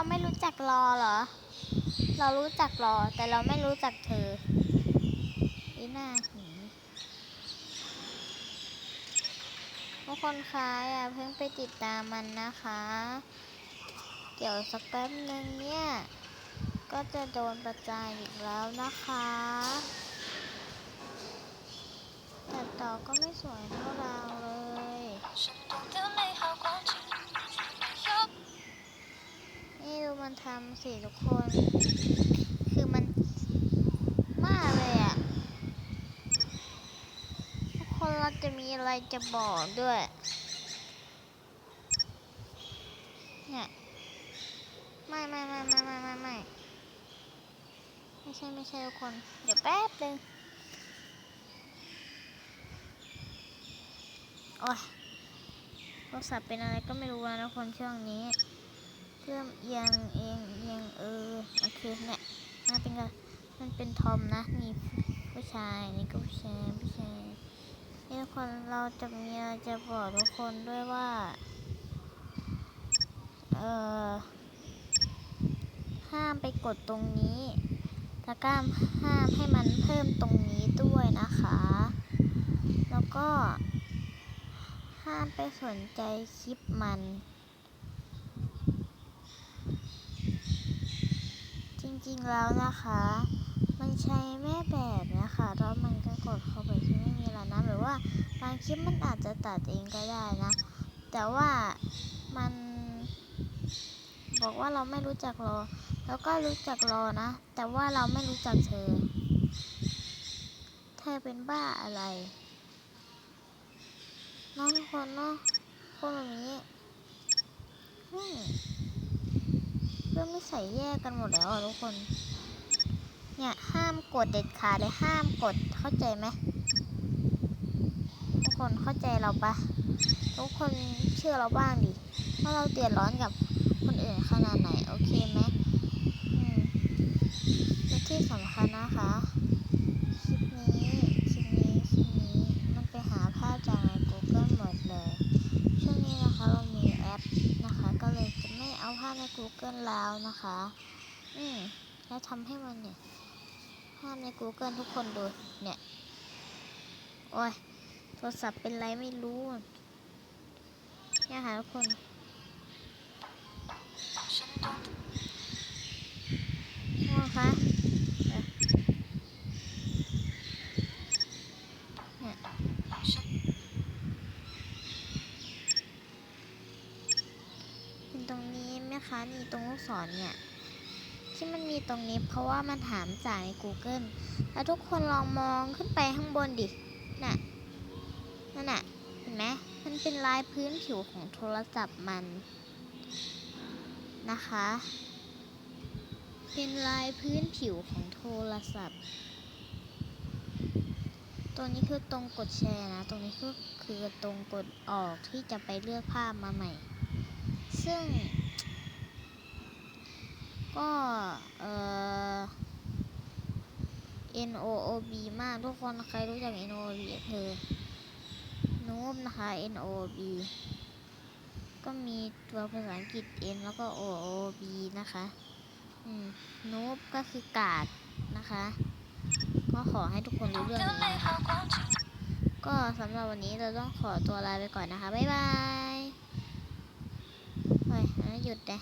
เราไม่รู้จักรอเหรอ เรารู้จักรอแต่เราไม่รู้จักเธออีน้าหีทุกคนคะอย่าเพิ่งไปติดตามมันนะคะ เดี๋ยวสักแป๊บนึงเนี่ย ก็จะโดนประจานอีกแล้วนะคะแต่ต่อก็ไม่สวยเท่าเราเลย นี่ดูมันทำสิทุกคน คือมันมากเลยอะทุกคนเราจะมีอะไรจะบอกด้วย เนี่ย ไม่ไม่ไม่ไม่ไม่ไม่ไม่ไม่ใช่ไม่ใช่ทุกคน เดี๋ยวแป๊บนึงโอ้ยโทรศัพท์เป็นอะไรก็ไม่รู้นะทุกคนช่วงนี้ เพื่อมเอียงเองเอียงเออโอเคเนี่ยมันเป็นกมันเป็นทอมนะนี่ผู้ชายนี่ก็ผู้ชายผู้ชายนี่ทุกคนเราจะมีจะบอกทุกคนด้วยว่า เออห้ามไปกดตรงนี้แล้วก็ห้ามให้มันเพิ่มตรงนี้ด้วยนะคะ แล้วก็ห้ามไปสนใจคลิปมัน จ ริงๆแล้วนะคะ มันใช้แม่แบบนะคะแล้วมันก็กดเข้าไปที่ไม่มีแล้วนะหรือว่าบางคลิปมันอาจจะตัดเองก็ได้นะ แต่ว่ามันบอกว่าเราไม่รู้จักรอ แล้วก็รู้จักรอนะ แต่ว่าเราไม่รู้จักเธอ เธอเป็นบ้าอะไรน้องทุกคนเนาะคนแบบนี้อืม รื่องไม่ใส่แยกกันหมดแล้วอะทุกคน เนี่ยห้ามกดเด็ดขาดเลยห้ามกดเข้าใจไหมทุกคนเข้าใจเราปะทุกคนเชื่อเราบ้างดิว่าเราเดือดร้อนกับคนอื่นขนาดไหนโอเคไหมอืมและที่สำคัญนะคะ คลิปนี้คลิปนี้คลิปนี้มันไปหาภาพจากใน Google หมดเลย ช่วงนี้นะคะเรามีแอปนะคะ ก็เลยจะไม่เอาภาพใน Google แล้วนะคะ อืมแล้วทำให้มันเนี่ยภามใน Google ทุกคนดูเนี่ย โอ้ย โทรศัพท์เป็นไรไม่รู้เนี่ยค่ะทุกคน มคะนี่ตรงลูกศรเนี่ยที่มันมีตรงนี้เพราะว่ามันถามจากใน Google แล้วทุกคนลองมองขึ้นไปข้างบนดิน่ะนั่นน่ะเห็นไหมมันเป็นลายพื้นผิวของโทรศัพท์มันนะคะ เป็นลายพื้นผิวของโทรศัพท์ ตัวนี้คือตรงกดแชร์นะ ตรงนี้คือคือตรงกดออกที่จะไปเลือกภาพมาใหม่ ซึ่ง ก็เอ่อ N O O B มากทุกคนใครรู้จัก N O B คือนูบนะคะ N O B ก็มีตัวภาษาอังกฤษ N แล้วก็ O O B นะคะอืมนูบก็คือกาดนะคะ ก็ขอให้ทุกคนรู้เรื่องนี้ก็สำหรับวันนี้เราต้องขอตัวลาไปก่อนนะคะ บ๊ายบายเฮ้หยุดเลย